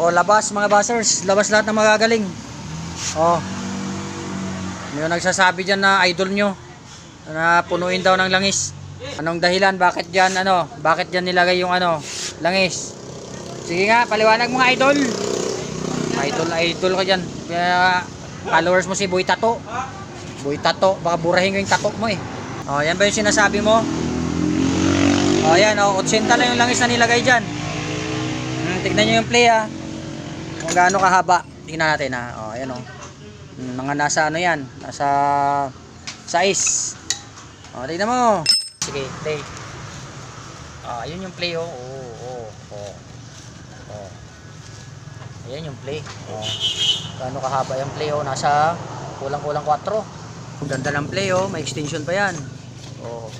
O, labas mga basers. Labas lahat ng magagaling. O. May nagsasabi dyan na idol nyo. Na punuin daw ng langis. Anong dahilan? Bakit dyan, ano? Bakit dyan nilagay yung ano? Langis. Sige nga, paliwanag mga idol. Idol, idol ka dyan. Kaya, followers mo si Boy Tato. Boy Tato. Baka burahin ko yung tato mo eh. O, yan ba yung sinasabi mo? O, yan o. 80 lang yung langis na nilagay dyan. Hmm, tignan nyo yung play ah. Kung gaano kahaba. Tingnan natin ha. O, ayan o. Hmm, mga nasa ano yan. Nasa size. O, tignan mo. Sige, play. Ah, ayun yung play oh. Oo, oo, oo. Oh. Ayan yung play. Oh. Gaano kahaba yung play oh. Nasa kulang-kulang 4. Ang ganda ng play oh. May extension pa yan. Oh.